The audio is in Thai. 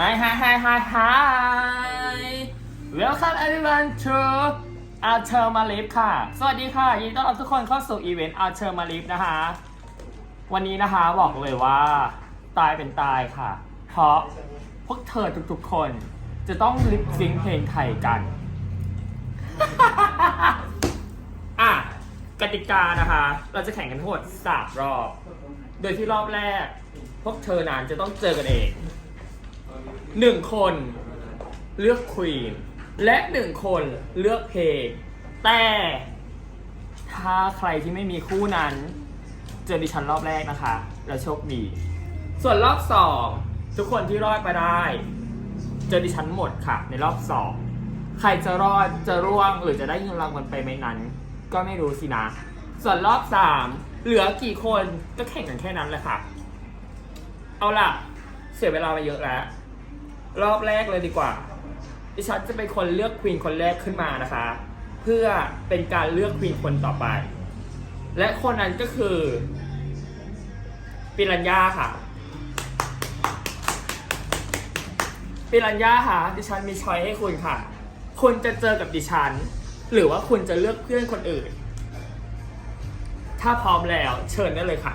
Hi hi hi hi hi Welcome everyone to Alter m a l i f ค่ะ สวัสดีค่ะ ยินดีต้อนรับทุกคนเข้าสู่อีเวนต์ Alter m a l i f นะคะ วันนี้นะคะบอกเลยว่าตายเป็นตายค่ะ เพราะพวกเธอทุกๆคนจะต้องลิปซิงเพลงไทยกัน อะกติกานะคะ เราจะแข่งกันทั้งหมดสามรอบ โดยที่รอบแรก พวกเธอนั้นจะต้องเจอกันเอง หนึ่งคนเลือกควีนและหนึ่งคนเลือกเพลงแต่ถ้าใครที่ไม่มีคู่นั้น เจอดิฉันรอบแรกนะคะ แล้วโชคดี ส่วนรอบสองทุกคนที่รอดไปได้ เจอดิฉันหมดค่ะ ในรอบสองใครจะรอดจะร่วงหรือจะได้เงินรางวัลไปไหมนั้น ก็ไม่รู้สินะ ส่วนรอบสามเหลือกี่คนก็แข่งกันแค่นั้นแหละค่ะ เอาล่ะ เสียเวลาไปเยอะแล้ว รอบแรกเลยดีกว่า ดิฉันจะเป็นคนเลือกควีนคนแรกขึ้นมานะคะ เพื่อเป็นการเลือกควีนคนต่อไป และคนนั้นก็คือปิรัญญาค่ะปิรัญญาค่ะ ดิฉันมีช้อยให้คุณค่ะ คุณจะเจอกับดิฉัน หรือว่าคุณจะเลือกเพื่อนคนอื่น ถ้าพร้อมแล้วเชิญได้เลยค่ะ